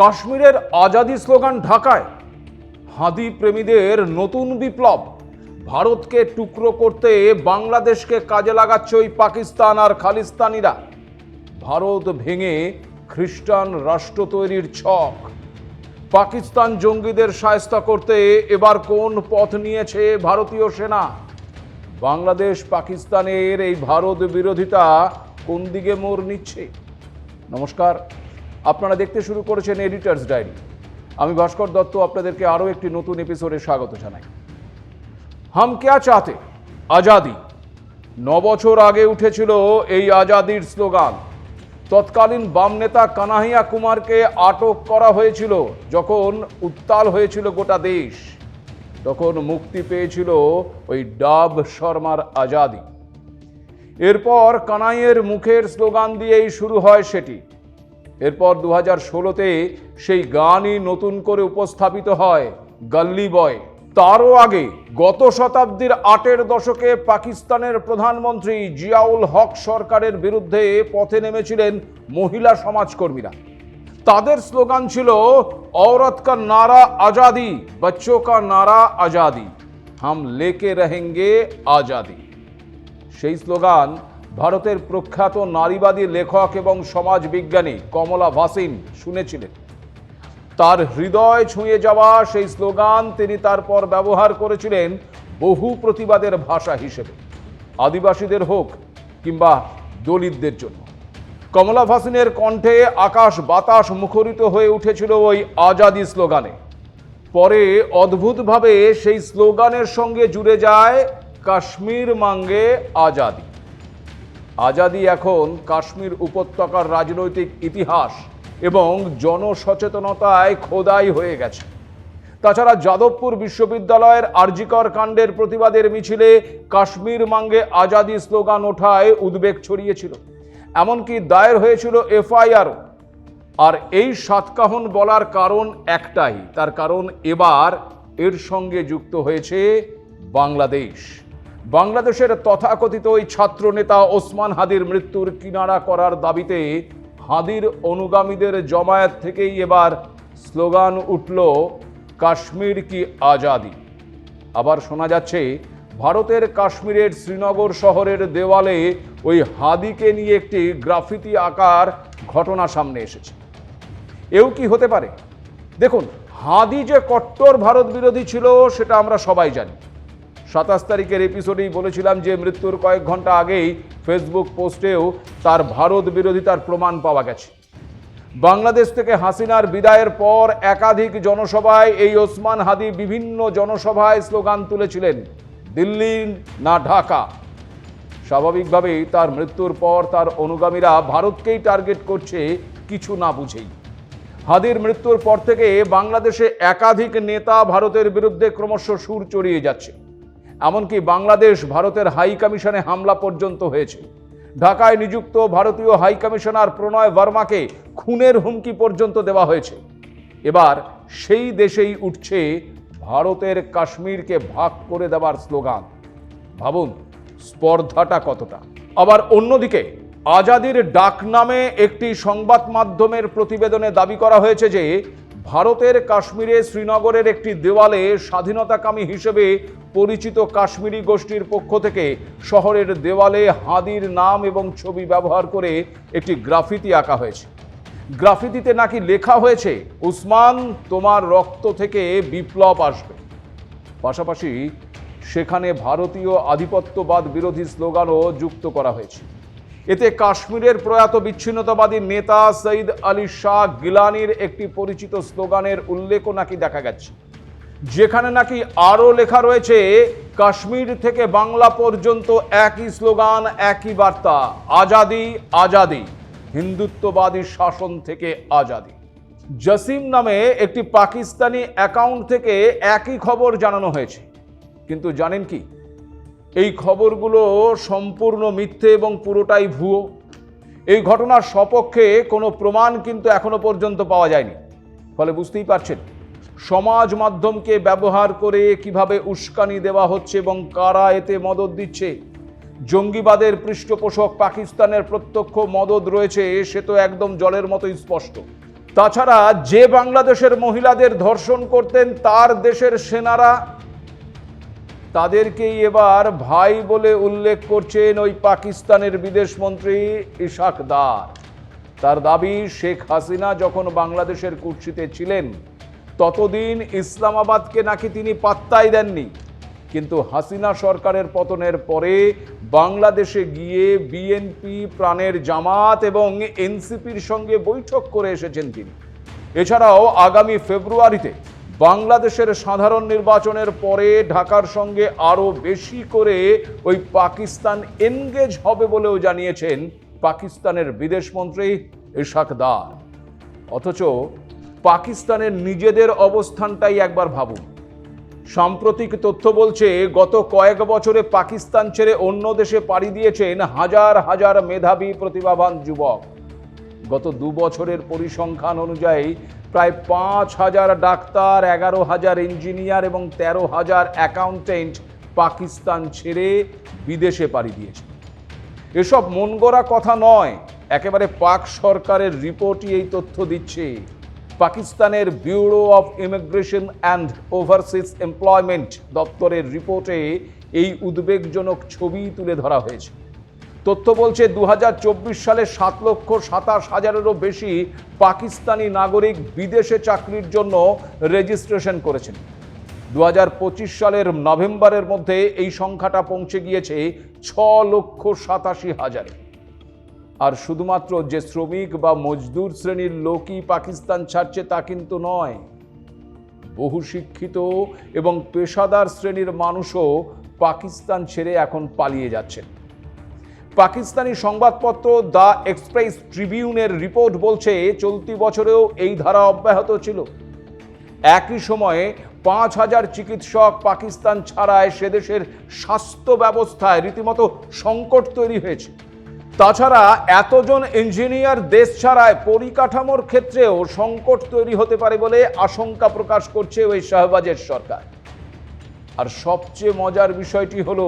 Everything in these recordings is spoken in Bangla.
কাশ্মীরের আজাদি স্লোগান ঢাকায়, হাদি প্রেমীদের নতুন বিপ্লব। ভারতকে টুকরো করতে বাংলাদেশকে কাজে লাগাচ্ছে ওই পাকিস্তান আর খালিস্তানিরা। ভারত ভেঙে খ্রিস্টান রাষ্ট্র তৈরির ছক। পাকিস্তান জঙ্গিদের সায়স্তা করতে এবার কোন পথ নিয়েছে ভারতীয় সেনা? বাংলাদেশ, পাকিস্তানের এই ভারত বিরোধিতা কোন দিকে মোড় নিচ্ছে? নমস্কার। আপনারা দেখতে শুরু করেছেন এডিটার্স ডায়েরি আমি ভাস্কর দত্ত আপনাদেরকে আরও একটি নতুন এপিসোডে স্বাগত জানাই। হাম ক্যা চাতে আজাদি। ন বছর আগে উঠেছিল এই আজাদির স্লোগান। তৎকালীন বাম নেতা কানাহিয়া কুমারকে আটক করা হয়েছিল যখন উত্তাল হয়েছিল গোটা দেশ। তখন মুক্তি পেয়েছিল ওই ডাব শর্মার আজাদি। এরপর কানাইয়ের মুখের স্লোগান দিয়েই শুরু হয় সেটি। এরপর দু হাজার ষোলোতে সেই গানই নতুন করে উপস্থাপিত হয় গল্লি বয় তারও আগে গত শতাব্দীর আটের দশকে পাকিস্তানের প্রধানমন্ত্রী জিয়াউল হক সরকারের বিরুদ্ধে পথে নেমেছিলেন মহিলা সমাজকর্মীরা তাদের স্লোগান ছিল औरत का नारा आजादी बच्चों का नारा आजादी हम लेके रहेंगे आजादी সেই স্লোগান ভারতের প্রখ্যাত নারীবাদী লেখক এবং সমাজ বিজ্ঞানী কমলা ভাসিন শুনেছিলেন। তার হৃদয় ছুঁয়ে যাওয়া সেই স্লোগান তিনি তারপর ব্যবহার করেছিলেন বহু প্রতিবাদের ভাষা হিসেবে। আদিবাসীদের হোক কিংবা দলিতদের জন্য। কমলা ভাসিনের কণ্ঠে আকাশ বাতাস মুখরিত হয়ে উঠেছিল ওই আজাদি স্লোগানে। পরে অদ্ভুতভাবে সেই স্লোগানের সঙ্গে জুড়ে যায় কাশ্মীর মাঙ্গে আজাদি। আজাদি এখন কাশ্মীর উপত্যকার রাজনৈতিক ইতিহাস এবং জনসচেতনতায় খোদাই হয়ে গেছে। তাছাড়া যাদবপুর বিশ্ববিদ্যালয়ের আরজিকর কাণ্ডের প্রতিবাদের মিছিলে কাশ্মীর মাঙ্গে আজাদি স্লোগান ওঠায় উদ্বেগ ছড়িয়েছিল। এমনকি দায়ের হয়েছিল এফআইআর আর এই সাতকাহন বলার কারণ একটাই, তার কারণ এবার এর সঙ্গে যুক্ত হয়েছে বাংলাদেশ। বাংলাদেশের তথাকথিত ওই ছাত্র নেতা ওসমান হাদির মৃত্যুর কিনারা করার দাবিতে হাদির অনুগামীদের জমায়েত থেকেই এবার স্লোগান উঠল, কাশ্মীর কি আজাদি? আবার শোনা যাচ্ছে, ভারতের কাশ্মীরের শ্রীনগর শহরের দেওয়ালে ওই হাদিকে নিয়ে একটি গ্রাফিতি আকার ঘটনা সামনে এসেছে। এও কি হতে পারে? দেখুন, হাদি যে কট্টর ভারত বিরোধী ছিল, সেটা আমরা সবাই জানি। সাতাশ তারিখের এপিসোডেই বলেছিলাম যে মৃত্যুর কয়েক ঘণ্টা আগেই ফেসবুক পোস্টেও তার ভারত বিরোধিতার প্রমাণ পাওয়া গেছে। বাংলাদেশ থেকে হাসিনার বিদায়ের পর একাধিক জনসভায় এই ওসমান হাদি বিভিন্ন জনসভায় স্লোগান তুলেছিলেন, দিল্লি না ঢাকা। স্বাভাবিকভাবেই তার মৃত্যুর পর তার অনুগামীরা ভারতকেই টার্গেট করছে কিছু না বুঝেই। হাদির মৃত্যুর পর থেকে বাংলাদেশে একাধিক নেতা ভারতের বিরুদ্ধে ক্রমশ সুর চড়িয়ে যাচ্ছে। এমনকি বাংলাদেশ ভারতের হাই কমিশনে হামলা পর্যন্ত হয়েছে। ঢাকায় নিযুক্ত ভারতীয় হাই কমিশনার প্রণয় বর্মাকে খুনের হুমকি পর্যন্ত দেওয়া হয়েছে। এবার সেই দেশেই উঠছে ভারতের কাশ্মীরকে ভাগ করে দেওয়ার স্লোগান। ভাবুন, স্পর্ধাটা কতটা? আবার অন্যদিকে, আজাদির ডাক নামে একটি সংবাদ মাধ্যমের প্রতিবেদনে দাবি করা হয়েছে যে ভারতের কাশ্মীরে শ্রীনগরের একটি দেওয়ালে স্বাধীনতাকামী হিসেবে পরিচিত কাশ্মীরি গোষ্ঠীর পক্ষ থেকে শহরের দেওয়ালে হাদির নাম এবং ছবি ব্যবহার করে একটি গ্রাফিতি আঁকা হয়েছে। গ্রাফিতিতে নাকি লেখা হয়েছে, উসমান, তোমার রক্ত থেকে বিপ্লব আসবে। পাশাপাশি সেখানে ভারতীয় আধিপত্যবাদ বিরোধী স্লোগানও যুক্ত করা হয়েছে। এতে কাশ্মীরের প্রয়াত বিচ্ছিন্নতাবাদী নেতা সঈদ আলী শাহ গিলানির একটি পরিচিত স্লোগানের উল্লেখও নাকি দেখা গেছে। যেখানে নাকি আরও লেখা রয়েছে, কাশ্মীর থেকে বাংলা পর্যন্ত একই স্লোগান, একই বার্তা, আজাদি আজাদি, হিন্দুত্ববাদী শাসন থেকে আজাদি। জসিম নামে একটি পাকিস্তানি অ্যাকাউন্ট থেকে একই খবর জানানো হয়েছে। কিন্তু জানেন কি এই খবরগুলো সম্পূর্ণ মিথ্যে এবং পুরোটাই ভুয়ো। এই ঘটনার সপক্ষে কোনো প্রমাণ কিন্তু এখনও পর্যন্ত পাওয়া যায়নি। ফলে বুঝতেই পারছেন, সমাজ মাধ্যমকে ব্যবহার করে কীভাবে উস্কানি দেওয়া হচ্ছে এবং কারা এতে মদত দিচ্ছে। জঙ্গিবাদের পৃষ্ঠপোষক পাকিস্তানের প্রত্যক্ষ মদত রয়েছে, সে তো একদম জলের মতোই স্পষ্ট। তাছাড়া যে বাংলাদেশের মহিলাদের ধর্ষণ করতেন, তার দেশের সেনারা তাদেরকেই এবার ভাই বলে উল্লেখ করছেন ওই পাকিস্তানের বিদেশমন্ত্রী ইশাক দার। তার দাবি, শেখ হাসিনা যখন বাংলাদেশের কুর্সিতে ছিলেন, ততদিন ইসলামাবাদকে নাকি তিনি পাত্তাই দেননি। কিন্তু হাসিনা সরকারের পতনের পরে বাংলাদেশে গিয়ে বিএনপি, প্রাণের জামাত এবং এনসিপির সঙ্গে বৈঠক করে এসেছেন তিনি। এছাড়াও আগামী ফেব্রুয়ারিতে বাংলাদেশের সাধারণ নির্বাচনের পরে ঢাকার সঙ্গে আরও বেশি করে ওই পাকিস্তান এনগেজ হবে বলেও জানিয়েছেন পাকিস্তানের বিদেশমন্ত্রী ইশাক দার অথচ পাকিস্তানের নিজেদের অবস্থানটাই একবার ভাবুন। সাম্প্রতিক তথ্য বলছে, গত কয়েক বছরে পাকিস্তান ছেড়ে অন্য দেশে পাড়ি দিয়েছেন হাজার হাজার মেধাবী প্রতিভাবান যুবক। গত দু বছরের পরিসংখ্যান অনুযায়ী প্রায় পাঁচ হাজার ডাক্তার, এগারো হাজার ইঞ্জিনিয়ার এবং তেরো হাজার অ্যাকাউন্টেন্ট পাকিস্তান ছেড়ে বিদেশে পাড়ি দিয়েছে। এসব মন গড়া কথা নয়, একেবারে পাক সরকারের রিপোর্টই এই তথ্য দিচ্ছে। পাকিস্তানের bureau of immigration and overseas employment দপ্তরের রিপোর্টে এই উদ্বেগজনক ছবি তুলে ধরা হয়েছে। তথ্য বলছে দু হাজার চব্বিশ সালে সাত লক্ষ সাতাশ হাজারেরও বেশি পাকিস্তানি নাগরিক বিদেশে চাকরির জন্য রেজিস্ট্রেশন করেছেন। দু হাজার পঁচিশ সালের নভেম্বরের মধ্যে এই সংখ্যাটা পৌঁছে গিয়েছে ছ লক্ষ সাতাশি হাজারে। আর শুধুমাত্র যে শ্রমিক বা মজদুর শ্রেণির লোকই পাকিস্তান ছাড়ছে তা কিন্তু নয়। বহু শিক্ষিত এবং পেশাদার শ্রেণির মানুষও পাকিস্তান ছেড়ে এখন পালিয়ে যাচ্ছেন। পাকিস্তানি সংবাদপত্র দ্য এক্সপ্রেস ট্রিবিউনের রিপোর্ট বলছে, চলতি বছরেও এই ধারা অব্যাহত ছিল। একই সময়ে পাঁচ হাজার চিকিৎসক পাকিস্তান ছাড়ায় সে দেশের স্বাস্থ্য ব্যবস্থায় রীতিমতো সংকট তৈরি হয়েছে। তাছাড়া এতজন ইঞ্জিনিয়ার দেশ ছাড়ায় পরিকাঠামোর ক্ষেত্রেও সংকট তৈরি হতে পারে বলে আশঙ্কা প্রকাশ করছে ওই শাহবাজের সরকার। আর সবচেয়ে মজার বিষয়টি হলো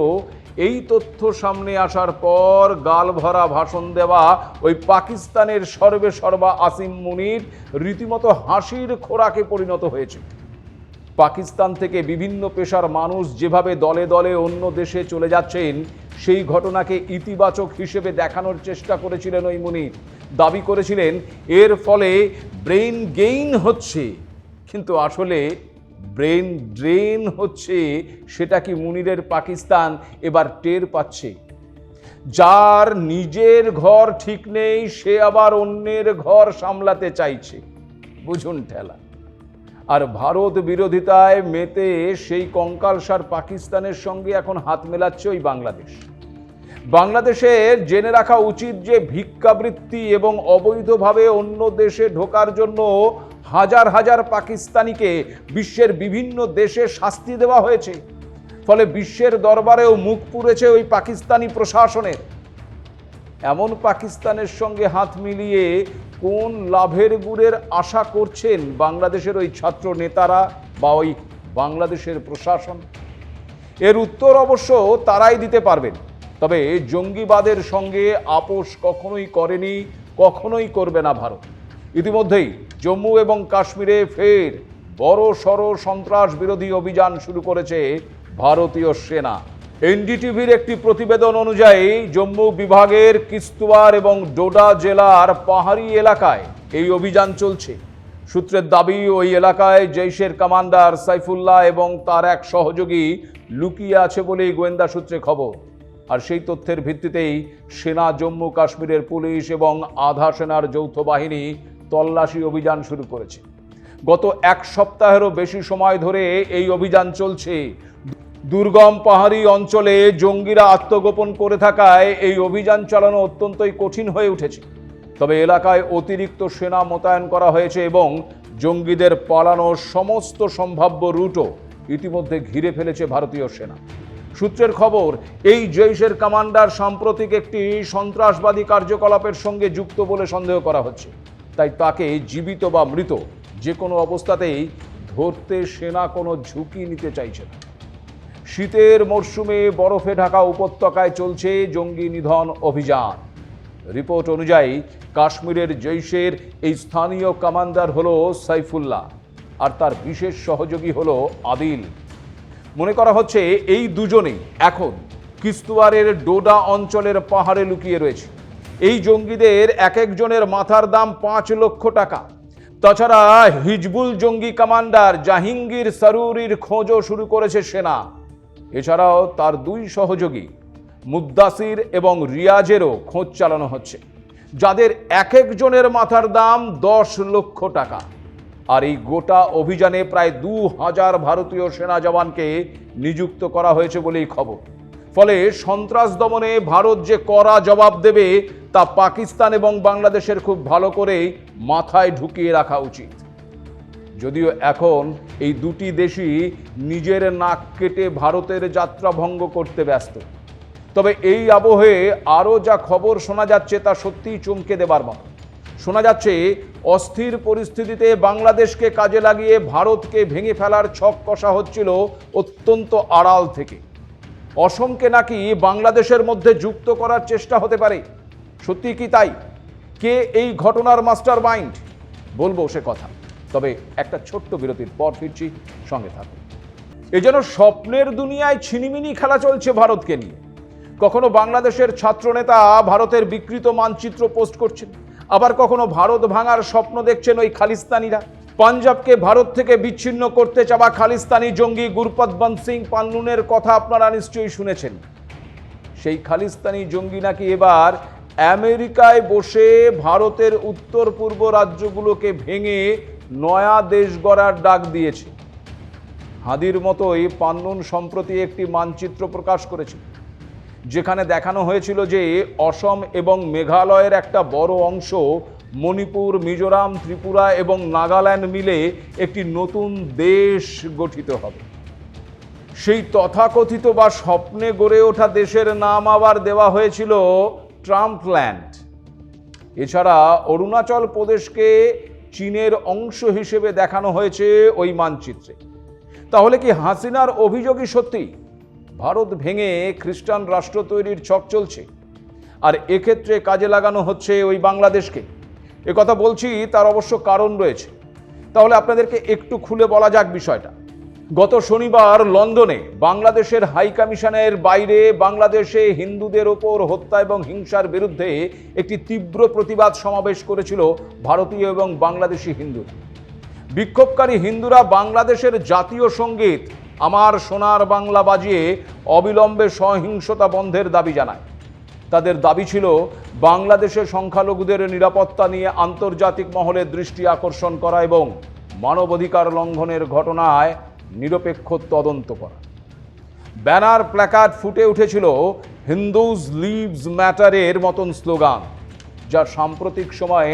এই তথ্য সামনে আসার পর গাল ভরা ভাষণ দেওয়া ওই পাকিস্তানের সর্বে সর্বা আসিম মুনির রীতিমতো হাসির খোরাকে পরিণত হয়েছে। পাকিস্তান থেকে বিভিন্ন পেশার মানুষ যেভাবে দলে দলে অন্য দেশে চলে যাচ্ছেন, সেই ঘটনাকে ইতিবাচক হিসেবে দেখানোর চেষ্টা করেছিলেন ওই মুনির। দাবি করেছিলেন, এর ফলে ব্রেইন গেইন হচ্ছে। কিন্তু আসলে ব্রেন ড্রেন হচ্ছে সেটা কি মুনিরের পাকিস্তান এবার টের পাচ্ছে। যার নিজের ঘর ঠিক নেই, সে আবার অন্যের ঘর সামলাতে চাইছে। বুঝুন ঠেলা। আর ভারত বিরোধিতায় মেতে সেই কঙ্কালসার পাকিস্তানের সঙ্গে এখন হাত মেলাচ্ছে ওই বাংলাদেশ। বাংলাদেশের জেনে রাখা উচিত যে ভিক্ষাবৃত্তি এবং অবৈধভাবে অন্য দেশে ঢোকার জন্য হাজার হাজার পাকিস্তানিকে বিশ্বের বিভিন্ন দেশে শাস্তি দেওয়া হয়েছে। ফলে বিশ্বের দরবারেও মুখ পুড়েছে ওই পাকিস্তানি প্রশাসনের। এমন পাকিস্তানের সঙ্গে হাত মিলিয়ে কোন লাভের গুড়ের আশা করছেন বাংলাদেশের ওই ছাত্র নেতারা বা ওই বাংলাদেশের প্রশাসন? এর উত্তর অবশ্য তারাই দিতে পারবেন। তবে জঙ্গিবাদের সঙ্গে আপোষ কখনোই করেনি, কখনোই করবে না ভারত। ইতিমধ্যেই জম্মু এবং কাশ্মীরে ফের বড় সড় সন্ত্রাস বিরোধী অভিযান শুরু করেছে ভারতীয় সেনা। এনডিটিভির একটি প্রতিবেদন অনুযায়ী, জম্মু বিভাগের কিস্তুয়ার এবং ডোডা জেলার পাহাড়ি এলাকায় এই অভিযান চলছে। সূত্রের দাবি, ওই এলাকায় জৈশের কমান্ডার সাইফুল্লাহ এবং তার এক সহযোগী লুকিয়ে আছে বলেই গোয়েন্দা সূত্রে খবর। আর সেই তথ্যের ভিত্তিতেই সেনা জম্মু কাশ্মীরের পুলিশ এবং আধা সেনার যৌথ বাহিনী তল্লাশি অভিযান শুরু করেছে। গত এক সপ্তাহেরও বেশি সময় ধরে এই অভিযান চলছে। দুর্গম পাহাড়ি অঞ্চলে জঙ্গিরা আত্মগোপন করে থাকায় এই অভিযান চালানো অত্যন্তই কঠিন হয়ে উঠেছে। তবে এলাকায় অতিরিক্ত সেনা মোতায়েন করা হয়েছে এবং জঙ্গিদের পালানোর সমস্ত সম্ভাব্য রুটও ইতিমধ্যে ঘিরে ফেলেছে ভারতীয় সেনা। সূত্রের খবর, এই জৈশের কমান্ডার সাম্প্রতিক একটি সন্ত্রাসবাদী কার্যকলাপের সঙ্গে যুক্ত বলে সন্দেহ করা হচ্ছে। তাই তাকে জীবিত বা মৃত যে কোনো অবস্থাতেই ধরতে সেনা কোনো ঝুঁকি নিতে চাইছে না। শীতের মরশুমে বরফে ঢাকা উপত্যকায় চলছে জঙ্গি নিধন অভিযান। রিপোর্ট অনুযায়ী কাশ্মীরের জৈশের এই স্থানীয় কমান্ডার হলো সাইফুল্লাহ আর তার বিশেষ সহযোগী হলো আদিল। মনে করা হচ্ছে এই দুজনেই এখন কিস্তুয়ারের ডোডা অঞ্চলের পাহাড়ে লুকিয়ে রয়েছে। এই জঙ্গিদের এক একজনের মাথার দাম পাঁচ লক্ষ টাকা। তাছাড়া হিজবুল জঙ্গি কমান্ডার জাহিঙ্গীর সারুরির খোঁজও শুরু করেছে সেনা। এছাড়াও তার দুই সহযোগী মুদ্দাসির এবং রিয়াজেরও খোঁজ চালানো হচ্ছে, যাদের এক একজনের মাথার দাম দশ লক্ষ টাকা। আর এই গোটা অভিযানে প্রায় দু হাজার ভারতীয় সেনা জওয়ানকে নিযুক্ত করা হয়েছে বলেই খবর। ফলে সন্ত্রাস দমনে ভারত যে কড়া জবাব দেবে তা পাকিস্তান এবং বাংলাদেশের খুব ভালো করে মাথায় ঢুকিয়ে রাখা উচিত। যদিও এখন এই দুটি দেশই নিজের নাক কেটে ভারতের যাত্রা ভঙ্গ করতে ব্যস্ত। তবে এই আবহে আরও যা খবর শোনা যাচ্ছে তা সত্যিই চমকে দেবার মতো। শোনা যাচ্ছে, অস্থির পরিস্থিতিতে বাংলাদেশকে কাজে লাগিয়ে ভারতকে ভেঙে ফেলার ছক কষা হচ্ছিল অত্যন্ত আড়াল থেকে। অসমকে নাকি বাংলাদেশের মধ্যে যুক্ত করার চেষ্টা হতে পারে? সত্যি কি তাই? কে এই ঘটনার মাস্টার মাইন্ড বলব সে কথা। তবে একটা ছোট্ট বিরতির পর ফিরছি সঙ্গে থাকুন। এ যেন স্বপ্নের দুনিয়ায় ছিনিমিনি খেলা চলছে ভারতকে নিয়ে। কখনো বাংলাদেশের ছাত্রনেতা ভারতের বিকৃত মানচিত্র পোস্ট করছেন, আবার কখনো ভারত ভাঙার স্বপ্ন দেখছেন ওই খালিস্তানিরা। পাঞ্জাবকে ভারত থেকে বিচ্ছিন্ন করতে চাওয়া খালিস্তানি জঙ্গি গুরপতবন্ত সিং পান্নুনের কথা আপনারা নিশ্চয়ই শুনেছেন। সেই খালিস্তানি জঙ্গি নাকি এবার আমেরিকায় বসে ভারতের উত্তর পূর্ব রাজ্যগুলোকে ভেঙে নয়া দেশ গড়ার ডাক দিয়েছে। হাদির মতোই পান্নুন সম্প্রতি একটি মানচিত্র প্রকাশ করেছিল যেখানে দেখানো হয়েছিল যে অসম এবং মেঘালয়ের একটা বড় অংশ মণিপুর, মিজোরাম, ত্রিপুরা এবং নাগাল্যান্ড মিলে একটি নতুন দেশ গঠিত হবে। সেই তথাকথিত বা স্বপ্নে গড়ে ওঠা দেশের নাম আবার দেওয়া হয়েছিল ট্রাম্পল্যান্ড। এছাড়া অরুণাচল প্রদেশকে চীনের অংশ হিসেবে দেখানো হয়েছে ওই মানচিত্রে। তাহলে কি হাসিনার অভিযোগই সত্যি? ভারত ভেঙে খ্রিস্টান রাষ্ট্র তৈরির ছক চলছে। আর এক্ষেত্রে কাজে লাগানো হচ্ছে ওই বাংলাদেশকে। কথা বলছি, তার অবশ্য কারণ রয়েছে। তাহলে আপনাদেরকে একটু খুলে বলা যাক বিষয়টা। গত শনিবার লন্ডনে বাংলাদেশের হাই কমিশনের বাইরে বাংলাদেশে হিন্দুদের ওপর হত্যা এবং হিংসার বিরুদ্ধে একটি তীব্র প্রতিবাদ সমাবেশ করেছিল ভারতীয় এবং বাংলাদেশি হিন্দুরা বিক্ষোভকারী হিন্দুরা বাংলাদেশের জাতীয় সংগীত, আমার সোনার বাংলা বাজিয়ে অবিলম্বে সহিংসতা বন্ধের দাবি জানায়। তাদের দাবি ছিল বাংলাদেশের সংখ্যালঘুদের নিরাপত্তা নিয়ে আন্তর্জাতিক মহলে দৃষ্টি আকর্ষণ করা এবং মানবাধিকার লঙ্ঘনের ঘটনায় নিরপেক্ষ তদন্ত করা। ব্যানার প্ল্যাকার্ড ফুটে উঠেছিল হিন্দুজ লিভস ম্যাটারের মতন স্লোগান, যা সাম্প্রতিক সময়ে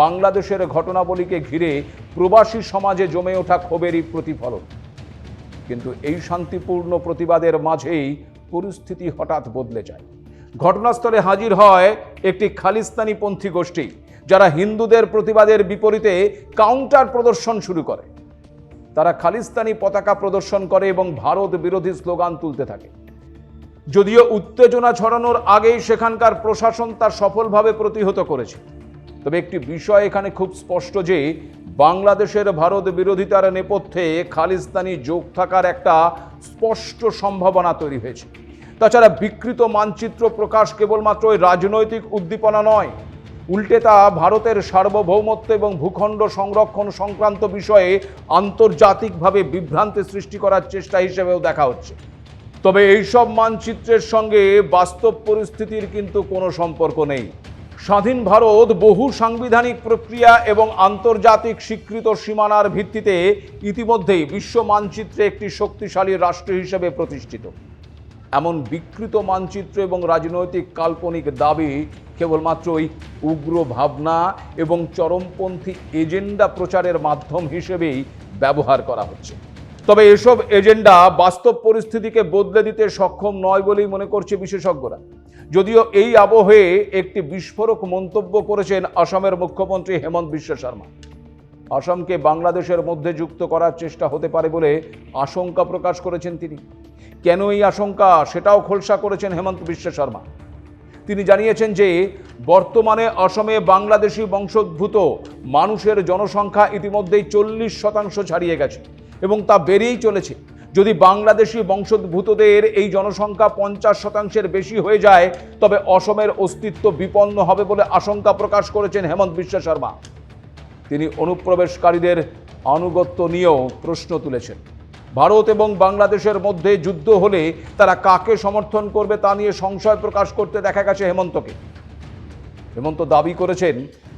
বাংলাদেশের ঘটনাবলীকে ঘিরে প্রবাসী সমাজে জমে ওঠা ক্ষোভেরই প্রতিফলন। কিন্তু এই শান্তিপূর্ণ প্রতিবাদের মাঝেই পরিস্থিতি হঠাৎ বদলে যায়। ঘটনাস্থলে হাজির হয় একটি খালিস্তানি পন্থী গোষ্ঠী, যারা হিন্দুদের প্রতিবাদের বিপরীতে কাউন্টার প্রদর্শন শুরু করে। তারা খালিস্তানি পতাকা প্রদর্শন করে এবং ভারত বিরোধী স্লোগান তুলতে থাকে। যদিও উত্তেজনা ছড়ানোর আগেই সেখানকার প্রশাসন তা সফলভাবে প্রতিহত করেছে। তবে একটি বিষয় এখানে খুব স্পষ্ট যে, বাংলাদেশের ভারত বিরোধিতার নেপথ্যে খালিস্তানি যোগ থাকার একটা স্পষ্ট সম্ভাবনা তৈরি হয়েছে। তাছাড়া বিকৃত মানচিত্র প্রকাশ কেবলমাত্র ওই রাজনৈতিক উদ্দীপনা নয়। উল্টে তা ভারতের সার্বভৌমত্ব এবং ভূখণ্ড সংরক্ষণ সংক্রান্ত বিষয়ে আন্তর্জাতিকভাবে বিভ্রান্তি সৃষ্টি করার চেষ্টা হিসেবেও দেখা হচ্ছে। তবে এইসব মানচিত্রের সঙ্গে বাস্তব পরিস্থিতির কিন্তু কোনো সম্পর্ক নেই। স্বাধীন ভারত বহু সাংবিধানিক প্রক্রিয়া এবং আন্তর্জাতিক স্বীকৃত সীমানার ভিত্তিতে ইতিমধ্যেই বিশ্ব মানচিত্রে একটি শক্তিশালী রাষ্ট্র হিসেবে প্রতিষ্ঠিত। এমন বিকৃত মানচিত্র এবং রাজনৈতিক কাল্পনিক দাবি কেবলমাত্র ওই উগ্র ভাবনা এবং চরমপন্থী এজেন্ডা প্রচারের মাধ্যম হিসেবেই ব্যবহার করা হচ্ছে। তবে এসব এজেন্ডা বাস্তব পরিস্থিতিকে বদলে দিতে সক্ষম নয় বলেই মনে করছে বিশেষজ্ঞরা। যদিও এই আবহে একটি বিস্ফোরক মন্তব্য করেছেন আসামের মুখ্যমন্ত্রী হেমন্ত বিশ্ব শর্মা। আসামকে বাংলাদেশের মধ্যে যুক্ত করার চেষ্টা হতে পারে বলে আশঙ্কা প্রকাশ করেছেন তিনি। কেন এই আশঙ্কা? সেটাও খোলসা করেছেন হেমন্ত বিশ্ব শর্মা। তিনি জানিয়েছেন যে, বর্তমানে অসমে বাংলাদেশি বংশোদ্ভূত মানুষের জনসংখ্যা ইতিমধ্যেই চল্লিশ শতাংশ ছাড়িয়ে গেছে এবং তা বেড়েই চলেছে। যদি বাংলাদেশি বংশোদ্ভূতদের এই জনসংখ্যা পঞ্চাশ শতাংশের বেশি হয়ে যায়, তবে অসমের অস্তিত্ব বিপন্ন হবে বলে আশঙ্কা প্রকাশ করেছেন হেমন্ত বিশ্ব শর্মা। তিনি অনুপ্রবেশকারীদের আনুগত্য নিয়েও প্রশ্ন তুলেছেন। ভারত এবং বাংলাদেশের মধ্যে যুদ্ধ হলে তারা কাকে সমর্থন করবে তা নিয়ে সংশয় প্রকাশ করতে দেখা গেছে হেমন্তকে। হেমন্ত দাবি করেছেন,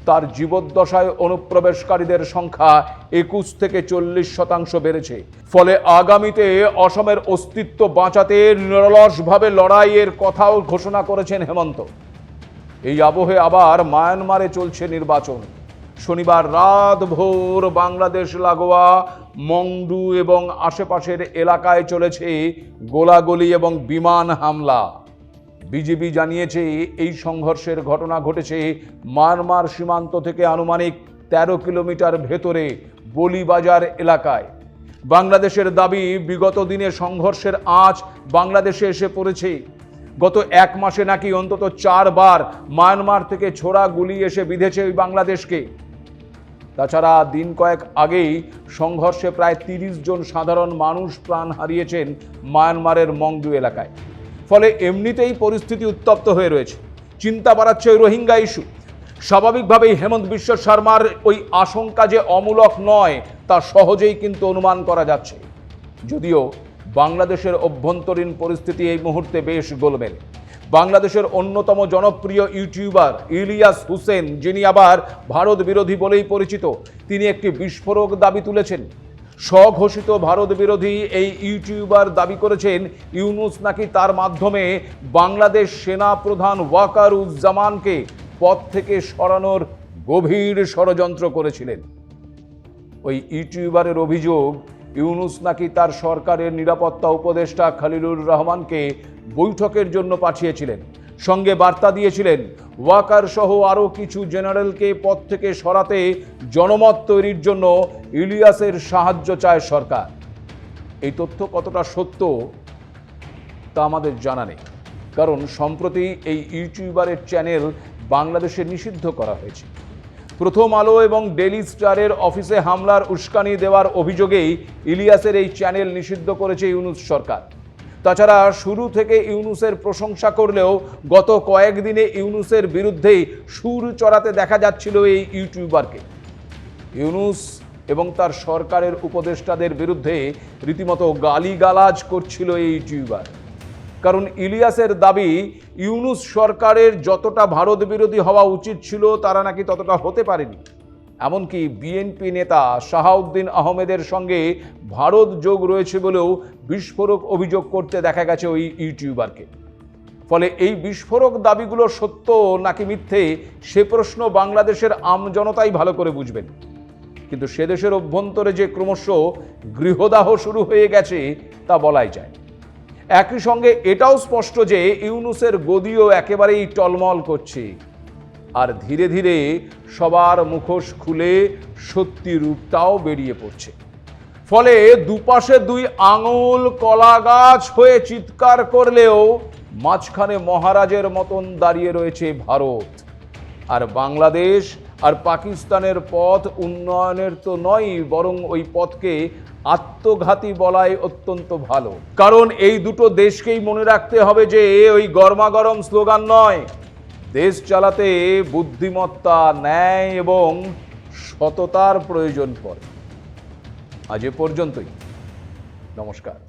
তার জীবদ্দশায় অনুপ্রবেশকারীদের সংখ্যা একুশ থেকে চল্লিশ শতাংশ বেড়েছে। ফলে আগামীতে অসমের অস্তিত্ব বাঁচাতে নিরলসভাবে লড়াইয়ের কথাও ঘোষণা করেছেন হেমন্ত। এই আবহে আবার মায়ানমারে চলছে নির্বাচন। শনিবার রাত ভোর বাংলাদেশ লাগোয়া, মংডু এবং আশেপাশের এলাকায় চলেছে গোলাগুলি এবং বিমান হামলা। বিজেপি জানিয়েছে, এই সংঘর্ষের ঘটনা ঘটেছে মায়ানমার সীমান্ত থেকে আনুমানিক তেরো কিলোমিটার ভেতরে বলিবাজার এলাকায়। বাংলাদেশের দাবি, বিগত দিনে সংঘর্ষের আঁচ বাংলাদেশে এসে পড়েছে। গত এক মাসে নাকি অন্তত চারবার মায়ানমার থেকে ছোড়া গুলি এসে বিঁধেছে ওই বাংলাদেশকে। তাছাড়া দিন কয়েক আগেই সংঘর্ষে প্রায় তিরিশ জন সাধারণ মানুষ প্রাণ হারিয়েছেন মায়ানমারের মংডু এলাকায়। ফলে এমনিতেই পরিস্থিতি উত্তপ্ত হয়ে রয়েছে। চিন্তা বাড়াচ্ছে রোহিঙ্গা ইস্যু। স্বাভাবিকভাবেই হেমন্ত বিশ্ব শর্মার ওই আশঙ্কা যে অমূলক নয়, তা সহজেই কিন্তু অনুমান করা যাচ্ছে। যদিও বাংলাদেশের অভ্যন্তরীণ পরিস্থিতি এই মুহূর্তে বেশ গোলমেল। বাংলাদেশের অন্যতম জনপ্রিয় ইউটিউবার ইলিয়াস হুসেন, যিনি আবার ভারত বিরোধী বলেই পরিচিত, তিনি একটি বিস্ফোরক দাবি তুলেছেন। স্বঘোষিত ভারত বিরোধী এই ইউটিউবার দাবি করেছেন, ইউনুস নাকি তার মাধ্যমে বাংলাদেশ সেনা প্রধান ওয়াকারুজ্জামানকে পদ থেকে সরানোর গভীর ষড়যন্ত্র করেছিলেন। ওই ইউটিউবারের অভিযোগ, ইউনুস নাকি তার সরকারের নিরাপত্তা উপদেষ্টা খালিলুর রহমানকে বৈঠকের জন্য পাঠিয়েছিলেন। সঙ্গে বার্তা দিয়েছিলেন, ওয়াকার সহ আরও কিছু জেনারেলকে পদ থেকে সরাতে জনমত তৈরির জন্য ইলিয়াসের সাহায্য চায় সরকার। এই তথ্য কতটা সত্য, তা আমাদের জানা নেই। কারণ সম্প্রতি এই ইউটিউবারের চ্যানেল বাংলাদেশে নিষিদ্ধ করা হয়েছে। প্রথম আলো এবং ডেলি স্টারের অফিসে হামলার উস্কানি দেওয়ার অভিযোগেই ইলিয়াসের এই চ্যানেল নিষিদ্ধ করেছে ইউনুস সরকার। তাছাড়া শুরু থেকে ইউনুসের প্রশংসা করলেও গত কয়েকদিনে ইউনুসের বিরুদ্ধেই সুর চড়াতে দেখা যাচ্ছিল এই ইউটিউবারকে। ইউনুস এবং তার সরকারের উপদেষ্টাদের বিরুদ্ধে রীতিমতো গালিগালাজ করছিল এই ইউটিউবার। কারণ ইলিয়াসের দাবি, ইউনুস সরকারের যতটা ভারত বিরোধী হওয়া উচিত ছিল, তারা নাকি ততটা হতে পারেনি। এমনকি বিএনপি নেতা শাহাউদ্দিন আহমেদের সঙ্গে ভারত যোগ রয়েছে বলেও বিস্ফোরক অভিযোগ করতে দেখা গেছে ওই ইউটিউবারকে। ফলে এই বিস্ফোরক দাবিগুলো সত্য নাকি মিথ্যে, সে প্রশ্ন বাংলাদেশের আমজনতাই ভালো করে বুঝবেন। কিন্তু সে দেশের অভ্যন্তরে যে ক্রমশ গৃহদাহ শুরু হয়ে গেছে, তা বলাই যায়। একই সঙ্গে এটাও স্পষ্ট যে ইউনুসের গদিও একেবারেই টলমল করছে। আর ধীরে ধীরে সবার মুখোশ খুলে সত্যি রূপটাও বেরিয়ে পড়ছে। ফলে দুপাশে দুই আঙুল কলা গাছ হয়ে চিৎকার করলেও মাঝখানে মহারাজের মতন দাঁড়িয়ে রয়েছে ভারত। আর বাংলাদেশ আর পাকিস্তানের পথ উন্নয়নের তো নয়, বরং ওই পথকে আত্মঘাতী বলাই অত্যন্ত ভালো। কারণ এই দুটো দেশকেই মনে রাখতে হবে যে ওই গরমাগরম স্লোগান নয় দেশ চালাতে বুদ্ধিমত্তা ন্যায় এবং সততার প্রয়োজন পড়ে। আজ এ পর্যন্তই। নমস্কার।